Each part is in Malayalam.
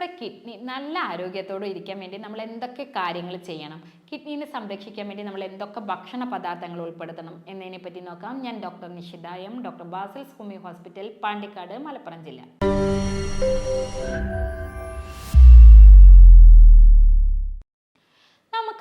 നമ്മുടെ കിഡ്നി നല്ല ആരോഗ്യത്തോടെ ഇരിക്കാൻ വേണ്ടി നമ്മൾ എന്തൊക്കെ കാര്യങ്ങൾ ചെയ്യണം? കിഡ്നീനെ സംരക്ഷിക്കാൻ വേണ്ടി നമ്മൾ എന്തൊക്കെ ഭക്ഷണ പദാർത്ഥങ്ങൾ ഉൾപ്പെടുത്തണം എന്നതിനെ പറ്റി നോക്കാം. ഞാൻ doctor Nishitha M doctor Basil's homeo hospital Pandikkad Malappuram ജില്ല.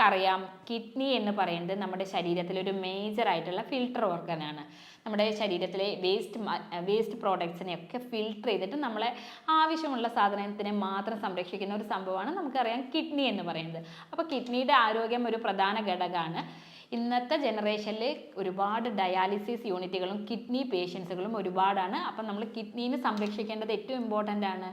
നമുക്കറിയാം കിഡ്നി എന്ന് പറയുന്നത് നമ്മുടെ ശരീരത്തിലെ ഒരു മേജർ ആയിട്ടുള്ള ഫിൽട്ടർ ഓർഗനാണ് നമ്മുടെ ശരീരത്തിലെ വേസ്റ്റ് വേസ്റ്റ് പ്രോഡക്ട്സിനെ ഒക്കെ ഫിൽട്ടർ ചെയ്തിട്ട് നമ്മളെ ആവശ്യമുള്ള സാധനത്തിനെ മാത്രം സംരക്ഷിക്കുന്ന ഒരു സംഭവമാണ് നമുക്കറിയാം കിഡ്നി എന്ന് പറയുന്നത്. അപ്പോൾ കിഡ്നിയുടെ ആരോഗ്യം ഒരു പ്രധാന ഘടകമാണ്. ഇന്നത്തെ ജനറേഷനിൽ ഒരുപാട് ഡയാലിസിസ് യൂണിറ്റുകളും കിഡ്നി പേഷ്യൻസുകളും ഒരുപാടാണ്. അപ്പം നമ്മൾ കിഡ്നീനെ സംരക്ഷിക്കേണ്ടത് ഏറ്റവും ഇമ്പോർട്ടന്റ് ആണ്.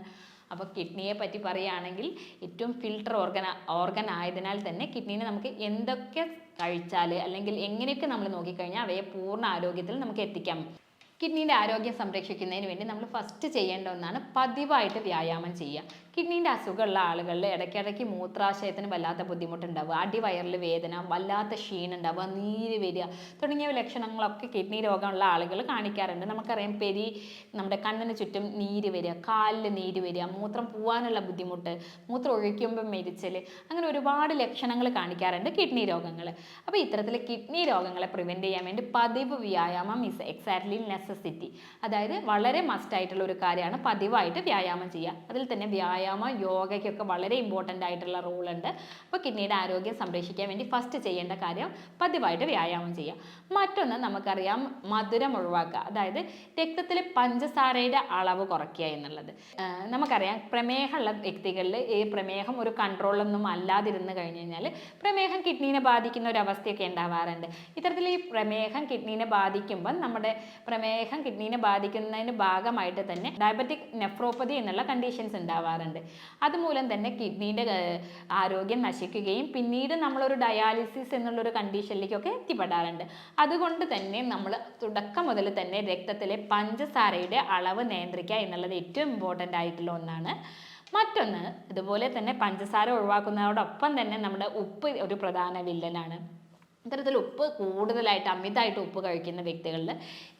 അപ്പോൾ കിഡ്നിയെ പറ്റി പറയുകയാണെങ്കിൽ ഏറ്റവും ഫിൽട്ടർ ഓർഗൻ ഓർഗൻ ആയതിനാൽ തന്നെ കിഡ്നീനെ നമുക്ക് എന്തൊക്കെ കഴിച്ചാൽ അല്ലെങ്കിൽ എങ്ങനെയൊക്കെ നമ്മൾ നോക്കിക്കഴിഞ്ഞാൽ അവയെ പൂർണ ആരോഗ്യത്തിൽ നമുക്ക് എത്തിക്കാം. കിഡ്നീന്റെ ആരോഗ്യം സംരക്ഷിക്കുന്നതിന് വേണ്ടി നമ്മൾ ഫസ്റ്റ് ചെയ്യേണ്ട ഒന്നാണ് പതിവായിട്ട് വ്യായാമം ചെയ്യുക. കിഡ്നീന്റെ അസുഖമുള്ള ആളുകളിൽ ഇടയ്ക്കിടയ്ക്ക് മൂത്രാശയത്തിന് വല്ലാത്ത ബുദ്ധിമുട്ടുണ്ടാവുക അടിവയറിൽ വേദന വല്ലാത്ത ക്ഷീണം ഉണ്ടാവുക നീര് വരിക തുടങ്ങിയ ലക്ഷണങ്ങളൊക്കെ കിഡ്നി രോഗമുള്ള ആളുകൾ കാണിക്കാറുണ്ട്. നമുക്കറിയാം പെരി നമ്മുടെ കണ്ണിന് ചുറ്റും നീര് വരിക കാലിൽ നീര് വരിക മൂത്രം പോകാനുള്ള ബുദ്ധിമുട്ട് മൂത്രം ഒഴിക്കുമ്പോൾ മെരിച്ചൽ അങ്ങനെ ഒരുപാട് ലക്ഷണങ്ങൾ കാണിക്കാറുണ്ട് കിഡ്നി രോഗങ്ങൾ. അപ്പോൾ ഇത്തരത്തിൽ കിഡ്നി രോഗങ്ങളെ പ്രിവെന്റ് ചെയ്യാൻ വേണ്ടി പതിവ് വ്യായാമം ഇസ് എക്സാക്ട്ലി നെസസിറ്റി അതായത് വളരെ മസ്റ്റായിട്ടുള്ള ഒരു കാര്യമാണ് പതിവായിട്ട് വ്യായാമം ചെയ്യുക. അതിൽ തന്നെ വ്യായാമം യോഗയ്ക്കൊക്കെ വളരെ ഇമ്പോർട്ടന്റ് ആയിട്ടുള്ള റോൾ ഉണ്ട്. അപ്പോൾ കിഡ്നിയുടെ ആരോഗ്യം സംരക്ഷിക്കാൻ വേണ്ടി ഫസ്റ്റ് ചെയ്യേണ്ട കാര്യം പതിവായിട്ട് വ്യായാമം ചെയ്യുക. മറ്റൊന്ന് നമുക്കറിയാം മധുരം ഒഴിവാക്കുക. അതായത് രക്തത്തിൽ പഞ്ചസാരയുടെ അളവ് കുറയ്ക്കുക എന്നുള്ളത്. നമുക്കറിയാം പ്രമേഹമുള്ള വ്യക്തികളിൽ ഈ പ്രമേഹം ഒരു കൺട്രോളൊന്നും അല്ലാതിരുന്ന് കഴിഞ്ഞ് കഴിഞ്ഞാൽ പ്രമേഹം കിഡ്നീനെ ബാധിക്കുന്ന ഒരു അവസ്ഥയൊക്കെ ഉണ്ടാവാറുണ്ട്. ഇത്തരത്തിൽ ഈ പ്രമേഹം കിഡ്നീനെ ബാധിക്കുമ്പോൾ നമ്മുടെ പ്രമേഹം കിഡ്നീനെ ബാധിക്കുന്നതിന് ഭാഗമായിട്ട് തന്നെ ഡയബറ്റിക് നെഫ്രോപ്പതി എന്നുള്ള കണ്ടീഷൻസ് ഉണ്ടാവാറുണ്ട്. അതുമൂലം തന്നെ കിഡ്നീന്റെ ആരോഗ്യം നശിക്കുകയും പിന്നീട് നമ്മളൊരു ഡയാലിസിസ് എന്നുള്ളൊരു കണ്ടീഷനിലേക്കൊക്കെ എത്തിപ്പെടാറുണ്ട്. അതുകൊണ്ട് തന്നെ നമ്മൾ തുടക്കം മുതൽ തന്നെ രക്തത്തിലെ പഞ്ചസാരയുടെ അളവ് നിയന്ത്രിക്കുക എന്നുള്ളത് ഏറ്റവും ഇമ്പോർട്ടന്റ് ആയിട്ടുള്ള ഒന്നാണ്. മറ്റൊന്ന് ഇതുപോലെ തന്നെ പഞ്ചസാര ഒഴിവാക്കുന്നതോടൊപ്പം തന്നെ നമ്മുടെ ഉപ്പ് ഒരു പ്രധാന വില്ലനാണ്. ഇത്തരത്തിൽ ഉപ്പ് കൂടുതലായിട്ട് അമിതമായിട്ട് ഉപ്പ് കഴിക്കുന്ന വ്യക്തികളിൽ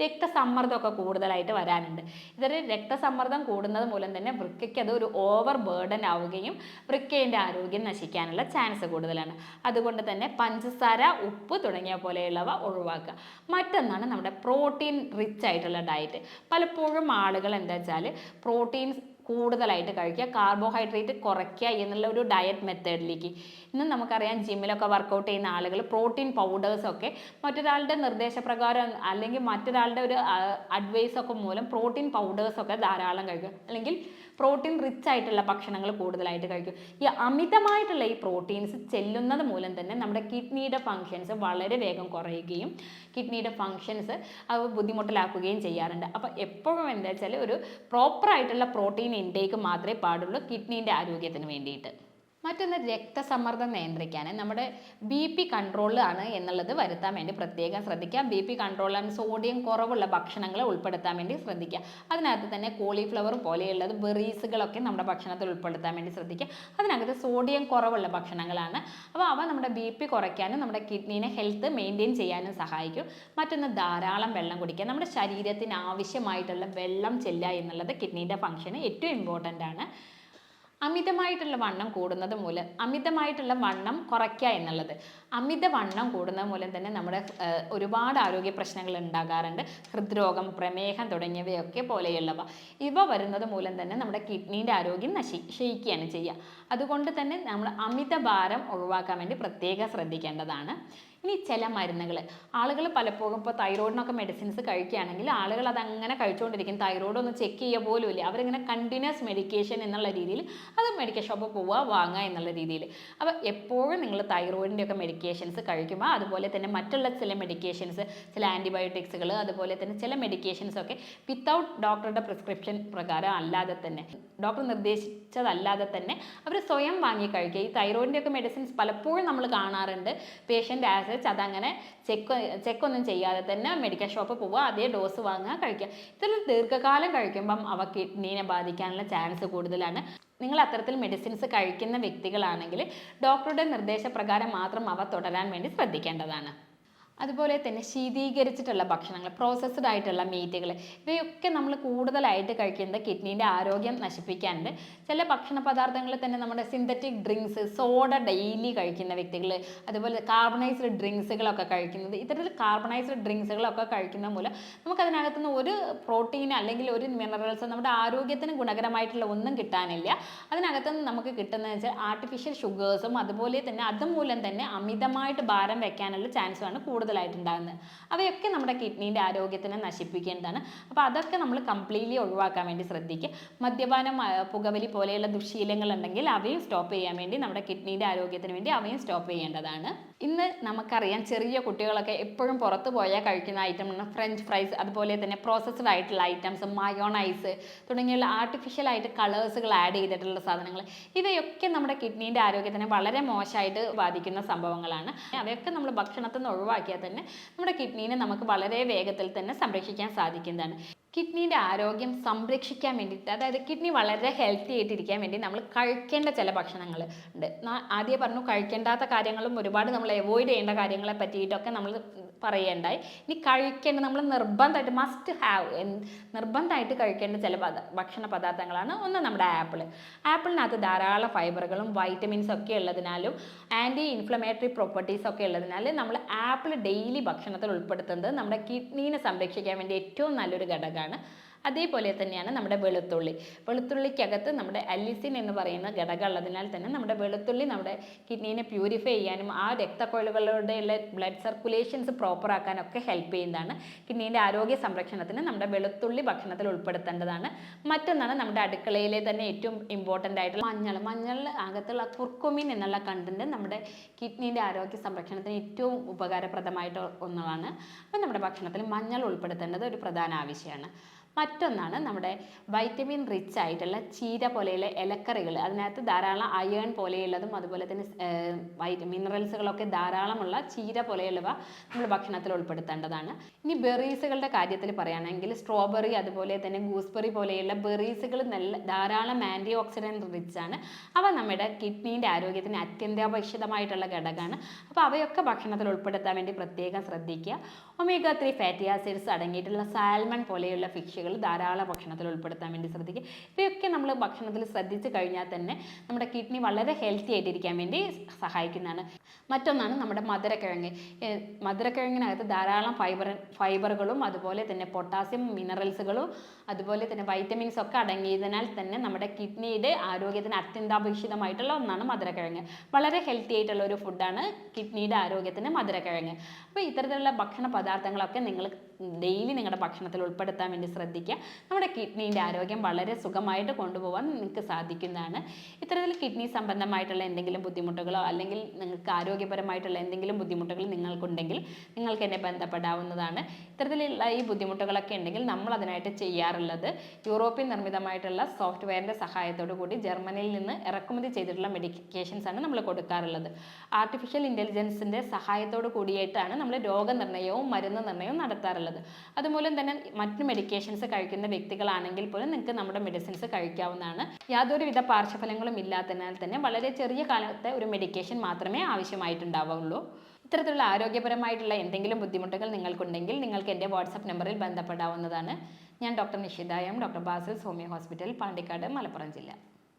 രക്തസമ്മർദ്ദമൊക്കെ കൂടുതലായിട്ട് വരാനുണ്ട്. ഇതൊരു രക്തസമ്മർദ്ദം കൂടുന്നത് മൂലം തന്നെ വൃക്കയ്ക്ക് അത് ഒരു ഓവർ ബേർഡൻ ആവുകയും വൃക്കയുടെ ആരോഗ്യം നശിക്കാനുള്ള ചാൻസ് കൂടുതലാണ്. അതുകൊണ്ട് തന്നെ പഞ്ചസാര ഉപ്പ് തുടങ്ങിയ പോലെയുള്ളവ ഒഴിവാക്കുക. മറ്റൊന്നാണ് നമ്മുടെ പ്രോട്ടീൻ റിച്ച് ആയിട്ടുള്ള ഡയറ്റ് പലപ്പോഴും ആളുകൾ എന്താ വെച്ചാൽ പ്രോട്ടീൻ കൂടുതലായിട്ട് കഴിക്കുക. കാർബോഹൈഡ്രേറ്റ് കുറയ്ക്കുക എന്നുള്ള ഒരു ഡയറ്റ് മെത്തേഡിലേക്ക് ഇന്ന് നമുക്കറിയാം ജിമ്മിലൊക്കെ വർക്കൗട്ട് ചെയ്യുന്ന ആളുകൾ പ്രോട്ടീൻ പൗഡേഴ്സൊക്കെ മറ്റൊരാളുടെ നിർദ്ദേശപ്രകാരം അല്ലെങ്കിൽ മറ്റൊരാളുടെ ഒരു അഡ്വൈസൊക്കെ മൂലം പ്രോട്ടീൻ പൗഡേഴ്സൊക്കെ ധാരാളം കഴിക്കുക. അല്ലെങ്കിൽ പ്രോട്ടീൻ റിച്ച് ആയിട്ടുള്ള ഭക്ഷണങ്ങൾ കൂടുതലായിട്ട് കഴിക്കും. ഈ അമിതമായിട്ടുള്ള ഈ പ്രോട്ടീൻസ് ചെല്ലുന്നത് മൂലം തന്നെ നമ്മുടെ കിഡ്നിയുടെ ഫങ്ഷൻസ് വളരെ വേഗം കുറയുകയും കിഡ്നിയുടെ ഫങ്ഷൻസ് അത് ബുദ്ധിമുട്ടിലാക്കുകയും ചെയ്യാറുണ്ട്. അപ്പോൾ എപ്പോഴും എന്താ വെച്ചാൽ ഒരു പ്രോപ്പറായിട്ടുള്ള പ്രോട്ടീൻ ഇൻടേക്ക് മാത്രമേ പാടുള്ളൂ കിഡ്നീന്റെ ആരോഗ്യത്തിന് വേണ്ടിയിട്ട്. മറ്റൊന്ന് രക്തസമ്മർദ്ദം നിയന്ത്രിക്കാൻ നമ്മുടെ ബി പി കൺട്രോളാണ് എന്നുള്ളത് വരുത്താൻ വേണ്ടി പ്രത്യേകം ശ്രദ്ധിക്കുക. ബി പി കൺട്രോളാണ് സോഡിയം കുറവുള്ള ഭക്ഷണങ്ങൾ ഉൾപ്പെടുത്താൻ വേണ്ടി ശ്രദ്ധിക്കുക. അതിനകത്ത് തന്നെ കോളിഫ്ലവർ പോലെയുള്ളത് ബെറീസുകളൊക്കെ നമ്മുടെ ഭക്ഷണത്തിൽ ഉൾപ്പെടുത്താൻ വേണ്ടി ശ്രദ്ധിക്കുക. അതിനകത്ത് സോഡിയം കുറവുള്ള ഭക്ഷണങ്ങളാണ്. അപ്പോൾ അവ നമ്മുടെ ബി പി കുറയ്ക്കാനും നമ്മുടെ കിഡ്നീനെ ഹെൽത്ത് മെയിന്റെയിൻ ചെയ്യാനും സഹായിക്കും. മറ്റൊന്ന് ധാരാളം വെള്ളം കുടിക്കുക. നമ്മുടെ ശരീരത്തിന് ആവശ്യമായിട്ടുള്ള വെള്ളം ചെല്ലുക എന്നുള്ളത് കിഡ്നീന്റെ ഫംഗ്ഷന് ഏറ്റവും ഇമ്പോർട്ടന്റ് ആണ്. അമിതമായിട്ടുള്ള വണ്ണം കൂടുന്നത് മൂലം അമിതമായിട്ടുള്ള വണ്ണം കുറയ്ക്കുക എന്നുള്ളത്. അമിത വണ്ണം കൂടുന്നത് മൂലം തന്നെ നമ്മുടെ ഒരുപാട് ആരോഗ്യ പ്രശ്നങ്ങൾ ഉണ്ടാകാറുണ്ട്. ഹൃദ്രോഗം പ്രമേഹം തുടങ്ങിയവയൊക്കെ പോലെയുള്ളവ. ഇവ വരുന്നത് മൂലം തന്നെ നമ്മുടെ കിഡ്നീന്റെ ആരോഗ്യം നശി ക്ഷയിക്കുകയാണ് ചെയ്യുക. അതുകൊണ്ട് തന്നെ നമ്മൾ അമിത ഭാരം ഒഴിവാക്കാൻ വേണ്ടി പ്രത്യേകം ശ്രദ്ധിക്കേണ്ടതാണ്. ഇനി ചില മരുന്നുകൾ ആളുകൾ പലപ്പോഴും ഇപ്പോൾ തൈറോയിഡിനൊക്കെ മെഡിസിൻസ് കഴിക്കുകയാണെങ്കിൽ ആളുകൾ അതങ്ങനെ കഴിച്ചുകൊണ്ടിരിക്കും. തൈറോയിഡ് ഒന്ന് ചെക്ക് ചെയ്യുക പോലും ഇല്ല. അവരിങ്ങനെ കണ്ടിന്യൂസ് മെഡിക്കേഷൻ എന്നുള്ള രീതിയിൽ അത് മെഡിക്കൽ ഷോപ്പിൽ പോവുക വാങ്ങുക എന്നുള്ള രീതിയിൽ. അപ്പോൾ എപ്പോഴും നിങ്ങൾ തൈറോയിഡിന്റെ ഒക്കെ മെഡിക്കേഷൻസ് കഴിക്കുമ്പോൾ അതുപോലെ തന്നെ മറ്റുള്ള ചില മെഡിക്കേഷൻസ് ചില ആന്റിബയോട്ടിക്സുകൾ അതുപോലെ തന്നെ ചില മെഡിക്കേഷൻസ് ഒക്കെ വിത്തൗട്ട് ഡോക്ടറുടെ പ്രിസ്ക്രിപ്ഷൻ പ്രകാരം അല്ലാതെ തന്നെ ഡോക്ടർ നിർദ്ദേശിച്ചതല്ലാതെ തന്നെ അവർ സ്വയം വാങ്ങി കഴിക്കുക. ഈ തൈറോയിഡിന്റെ ഒക്കെ മെഡിസിൻസ് പലപ്പോഴും നമ്മൾ കാണാറുണ്ട്. പേഷ്യന്റ് ആസ് എച്ച് അതങ്ങനെ ചെക്ക് ചെക്കൊന്നും ചെയ്യാതെ തന്നെ മെഡിക്കൽ ഷോപ്പിൽ പോവുക അതേ ഡോസ് വാങ്ങുക കഴിക്കുക. ഇത്തരം ദീർഘകാലം കഴിക്കുമ്പം അവ കിഡ്നീനെ ബാധിക്കാനുള്ള ചാൻസ് കൂടുതലാണ്. നിങ്ങൾ അത്തരത്തിൽ മെഡിസിൻസ് കഴിക്കുന്ന വ്യക്തികളാണെങ്കിൽ ഡോക്ടറുടെ നിർദ്ദേശപ്രകാരം മാത്രം അവ തുടരാൻ വേണ്ടി ശ്രദ്ധിക്കേണ്ടതാണ്. അതുപോലെ തന്നെ ശീതീകരിച്ചിട്ടുള്ള ഭക്ഷണങ്ങൾ പ്രോസസ്ഡ് ആയിട്ടുള്ള മീറ്റുകൾ ഇവയൊക്കെ നമ്മൾ കൂടുതലായിട്ട് കഴിക്കുന്നത് കിഡ്നീന്റെ ആരോഗ്യം നശിപ്പിക്കാനുണ്ട്. ചില ഭക്ഷണ പദാർത്ഥങ്ങളിൽ തന്നെ നമ്മുടെ സിന്തറ്റിക് ഡ്രിങ്ക്സ് സോഡ ഡെയിലി കഴിക്കുന്ന വ്യക്തികൾ അതുപോലെ കാർബണൈസ്ഡ് ഡ്രിങ്ക്സുകളൊക്കെ കഴിക്കുന്നത് ഇത്തരത്തിൽ കാർബണൈസ്ഡ് ഡ്രിങ്ക്സുകളൊക്കെ കഴിക്കുന്ന മൂലം നമുക്ക് നിന്ന് ഒരു പ്രോട്ടീൻ അല്ലെങ്കിൽ ഒരു മിനറൽസ് നമ്മുടെ ആരോഗ്യത്തിന് ഗുണകരമായിട്ടുള്ള ഒന്നും കിട്ടാനില്ല. അതിനകത്തുനിന്ന് നമുക്ക് കിട്ടുന്നതെന്ന് വെച്ചാൽ ആർട്ടിഫിഷ്യൽ ഷുഗേഴ്സും അതുപോലെ തന്നെ അതുമൂലം തന്നെ അമിതമായിട്ട് ഭാരം വെക്കാനുള്ള ചാൻസുമാണ് കൂടുതലായിട്ട് ഉണ്ടാകുന്നത് അവയൊക്കെ നമ്മുടെ കിഡ്നീന്റെ ആരോഗ്യത്തിനെ നശിപ്പിക്കേണ്ടതാണ്. അപ്പോൾ അതൊക്കെ നമ്മൾ കംപ്ലീറ്റ്ലി ഒഴിവാക്കാൻ വേണ്ടി ശ്രദ്ധിക്കുക. മദ്യപാനം പുകവലി പോലെയുള്ള ദുശീലങ്ങൾ ഉണ്ടെങ്കിൽ അവയും സ്റ്റോപ്പ് ചെയ്യാൻ വേണ്ടി നമ്മുടെ കിഡ്നീന്റെ ആരോഗ്യത്തിന് വേണ്ടി അവയും സ്റ്റോപ്പ് ചെയ്യേണ്ടതാണ്. ഇന്ന് നമുക്കറിയാം ചെറിയ കുട്ടികളൊക്കെ എപ്പോഴും പുറത്ത് പോയാൽ കഴിക്കുന്ന ഐറ്റമാണ് ഫ്രഞ്ച് ഫ്രൈസ് അതുപോലെ തന്നെ പ്രോസസ്ഡ് ആയിട്ടുള്ള ഐറ്റംസ് മയോണൈസ് തുടങ്ങിയുള്ള ആർട്ടിഫിഷ്യൽ ആയിട്ട് കളേഴ്സുകൾ ആഡ് ചെയ്തിട്ടുള്ള സാധനങ്ങൾ. ഇവയൊക്കെ നമ്മുടെ കിഡ്നീന്റെ ആരോഗ്യത്തിനെ വളരെ മോശമായിട്ട് ബാധിക്കുന്ന സംഭവങ്ങളാണ്. അവയൊക്കെ നമ്മൾ ഭക്ഷണത്തിൽ നിന്ന് ഒഴിവാക്കിയാൽ തന്നെ നമ്മുടെ കിഡ്നീനെ നമുക്ക് വളരെ വേഗത്തിൽ തന്നെ സംരക്ഷിക്കാൻ സാധിക്കുന്നതാണ്. കിഡ്നീന്റെ ആരോഗ്യം സംരക്ഷിക്കാൻ വേണ്ടിയിട്ട് അതായത് കിഡ്നി വളരെ ഹെൽത്തി ആയിട്ടിരിക്കാൻ വേണ്ടി നമ്മൾ കഴിക്കേണ്ട ചില ഭക്ഷണങ്ങൾ ഉണ്ട്. ആദ്യം പറഞ്ഞു കഴിക്കേണ്ടാത്ത കാര്യങ്ങളും ഒരുപാട് നമ്മൾ അവോയ്ഡ് ചെയ്യേണ്ട കാര്യങ്ങളെ പറ്റിയിട്ടൊക്കെ നമ്മൾ പറയേണ്ടായി. ഇനി കഴിക്കേണ്ട നമ്മൾ നിർബന്ധമായിട്ട് മസ്റ്റ് ഹാവ് നിർബന്ധമായിട്ട് കഴിക്കേണ്ട ചില ഭക്ഷണ പദാർത്ഥങ്ങളാണ് ഒന്ന് നമ്മുടെ ആപ്പിൾ ആപ്പിളിനകത്ത് ധാരാളം ഫൈബറുകളും വൈറ്റമിൻസ് ഒക്കെ ഉള്ളതിനാലും ആന്റി ഇൻഫ്ലമേറ്ററി പ്രോപ്പർട്ടീസ് ഒക്കെ ഉള്ളതിനാൽ നമ്മൾ ആപ്പിൾ ഡെയിലി ഭക്ഷണത്തിൽ ഉൾപ്പെടുത്തുന്നത് നമ്മുടെ കിഡ്നീനെ സംരക്ഷിക്കാൻ വേണ്ടി ഏറ്റവും നല്ലൊരു ഘടകമാണ് അതേപോലെ തന്നെയാണ് നമ്മുടെ വെളുത്തുള്ളി. വെളുത്തുള്ളിക്കകത്ത് നമ്മുടെ അലിസിൻ എന്ന് പറയുന്ന ഘടകം ഉള്ളതിനാൽ തന്നെ നമ്മുടെ വെളുത്തുള്ളി നമ്മുടെ കിഡ്നീനെ പ്യൂരിഫൈ ചെയ്യാനും ആ രക്തക്കൊഴലുകളുടെയുള്ള ബ്ലഡ് സർക്കുലേഷൻസ് പ്രോപ്പർ ആക്കാനൊക്കെ ഹെൽപ്പ് ചെയ്യുന്നതാണ്. കിഡ്നീന്റെ ആരോഗ്യ സംരക്ഷണത്തിന് നമ്മുടെ വെളുത്തുള്ളി ഭക്ഷണത്തിൽ ഉൾപ്പെടുത്തേണ്ടതാണ്. മറ്റൊന്നാണ് നമ്മുടെ അടുക്കളയിലെ തന്നെ ഏറ്റവും ഇമ്പോർട്ടന്റ് ആയിട്ടുള്ള മഞ്ഞൾ. മഞ്ഞളിൽ അകത്തുള്ള കുർക്കുമിൻ എന്നുള്ള കണ്ടന്റ് നമ്മുടെ കിഡ്നീന്റെ ആരോഗ്യ സംരക്ഷണത്തിന് ഏറ്റവും ഉപകാരപ്രദമായിട്ട് ഒന്നാണ്. അപ്പം നമ്മുടെ ഭക്ഷണത്തിൽ മഞ്ഞൾ ഉൾപ്പെടുത്തേണ്ടത് ഒരു പ്രധാന ആവശ്യമാണ്. മറ്റൊന്നാണ് നമ്മുടെ വൈറ്റമിൻ റിച്ച് ആയിട്ടുള്ള ചീര പോലെയുള്ള ഇലക്കറികൾ. അതിനകത്ത് ധാരാളം അയേൺ പോലെയുള്ളതും അതുപോലെ തന്നെ വൈറ്റ മിനറൽസുകളൊക്കെ ധാരാളമുള്ള ചീര പോലെയുള്ളവ നമ്മൾ ഭക്ഷണത്തിൽ ഉൾപ്പെടുത്തേണ്ടതാണ്. ഇനി ബെറീസുകളുടെ കാര്യത്തിൽ പറയുകയാണെങ്കിൽ സ്ട്രോബെറി അതുപോലെ തന്നെ ഗൂസ്ബെറി പോലെയുള്ള ബെറീസുകൾ നല്ല ധാരാളം ആന്റി ഓക്സിഡന്റ് റിച്ച് ആണ്. അവ നമ്മുടെ കിഡ്നീന്റെ ആരോഗ്യത്തിന് അത്യന്താപേക്ഷിതമായിട്ടുള്ള ഘടകമാണ്. അപ്പോൾ അവയൊക്കെ ഭക്ഷണത്തിൽ ഉൾപ്പെടുത്താൻ വേണ്ടി പ്രത്യേകം ശ്രദ്ധിക്കുക. ഒമേഗ ത്രീ ഫാറ്റി ആസിഡ്സ് അടങ്ങിയിട്ടുള്ള സാൽമൺ പോലെയുള്ള ഫിഷുകൾ ധാരാളം ഭക്ഷണത്തിൽ ഉൾപ്പെടുത്താൻ വേണ്ടി ശ്രദ്ധിക്കുക. ഇവയൊക്കെ നമ്മൾ ഭക്ഷണത്തിൽ ശ്രദ്ധിച്ചു കഴിഞ്ഞാൽ തന്നെ നമ്മുടെ കിഡ്നി വളരെ ഹെൽത്തി ആയിട്ടിരിക്കാൻ വേണ്ടി സഹായിക്കുന്നതാണ്. മറ്റൊന്നാണ് നമ്മുടെ മധുരക്കിഴങ്ങ്. മധുരക്കിഴങ്ങിനകത്ത് ധാരാളം ഫൈബർ ഫൈബറുകളും അതുപോലെ തന്നെ പൊട്ടാസ്യം മിനറൽസുകളും അതുപോലെ തന്നെ വൈറ്റമിൻസ് ഒക്കെ അടങ്ങിയതിനാൽ തന്നെ നമ്മുടെ കിഡ്നിയുടെ ആരോഗ്യത്തിന് അത്യന്താപേക്ഷിതമായിട്ടുള്ള ഒന്നാണ് മധുരക്കിഴങ്ങ്. വളരെ ഹെൽത്തി ആയിട്ടുള്ള ഒരു ഫുഡാണ് കിഡ്നിയുടെ ആരോഗ്യത്തിന് മധുരക്കിഴങ്ങ്. അപ്പോൾ ഇത്തരത്തിലുള്ള ഭക്ഷണ പദാർത്ഥങ്ങളൊക്കെ നിങ്ങൾ ഡെയിലി നിങ്ങളുടെ ഭക്ഷണത്തിൽ ഉൾപ്പെടുത്താൻ വേണ്ടി ശ്രദ്ധിക്കുക. നമ്മുടെ കിഡ്നീന്റെ ആരോഗ്യം വളരെ സുഖമായിട്ട് കൊണ്ടുപോകാൻ നിങ്ങൾക്ക് സാധിക്കുന്നതാണ്. ഇത്തരത്തിൽ കിഡ്നി സംബന്ധമായിട്ടുള്ള എന്തെങ്കിലും ബുദ്ധിമുട്ടുകളോ അല്ലെങ്കിൽ നിങ്ങൾക്ക് ആരോഗ്യപരമായിട്ടുള്ള എന്തെങ്കിലും ബുദ്ധിമുട്ടുകൾ നിങ്ങൾക്കുണ്ടെങ്കിൽ നിങ്ങൾക്ക് എന്നെ ബന്ധപ്പെടാവുന്നതാണ്. ഇത്തരത്തിലുള്ള ഈ ബുദ്ധിമുട്ടുകളൊക്കെ ഉണ്ടെങ്കിൽ നമ്മൾ അതിനായിട്ട് ചെയ്യാറുള്ളത്. യൂറോപ്യൻ നിർമ്മിതമായിട്ടുള്ള സോഫ്റ്റ്വെയറിന്റെ സഹായത്തോടു കൂടി ജർമ്മനിയിൽ നിന്ന് ഇറക്കുമതി ചെയ്തിട്ടുള്ള മെഡിക്കേഷൻസ് ആണ് നമ്മൾ കൊടുക്കാറുള്ളത്. ആർട്ടിഫിഷ്യൽ ഇന്റലിജൻസിന്റെ സഹായത്തോടു കൂടിയിട്ടാണ് നമ്മൾ രോഗനിർണയവും മരുന്ന് നിർണയവും നടത്താറുള്ളത്. അതുമൂലം തന്നെ മറ്റ് മെഡിക്കേഷൻസ് കഴിക്കുന്ന വ്യക്തികളാണെങ്കിൽ പോലും നിങ്ങൾക്ക് നമ്മുടെ മെഡിസിൻസ് കഴിക്കാവുന്നതാണ്. യാതൊരുവിധ പാർശ്വഫലങ്ങളും ഇല്ലാത്തതിനാൽ തന്നെ വളരെ ചെറിയ കാലത്തെ ഒരു മെഡിക്കേഷൻ മാത്രമേ ആവശ്യമായിട്ടുണ്ടാവുള്ളൂ. ഇത്തരത്തിലുള്ള ആരോഗ്യപരമായിട്ടുള്ള എന്തെങ്കിലും ബുദ്ധിമുട്ടുകൾ നിങ്ങൾക്കുണ്ടെങ്കിൽ നിങ്ങൾക്ക് എന്റെ വാട്സപ്പ് നമ്പറിൽ ബന്ധപ്പെടാവുന്നതാണ്. ഞാൻ doctor Nishitha M doctor Basil Soumya hospital Pandikkad Malappuram ജില്ല.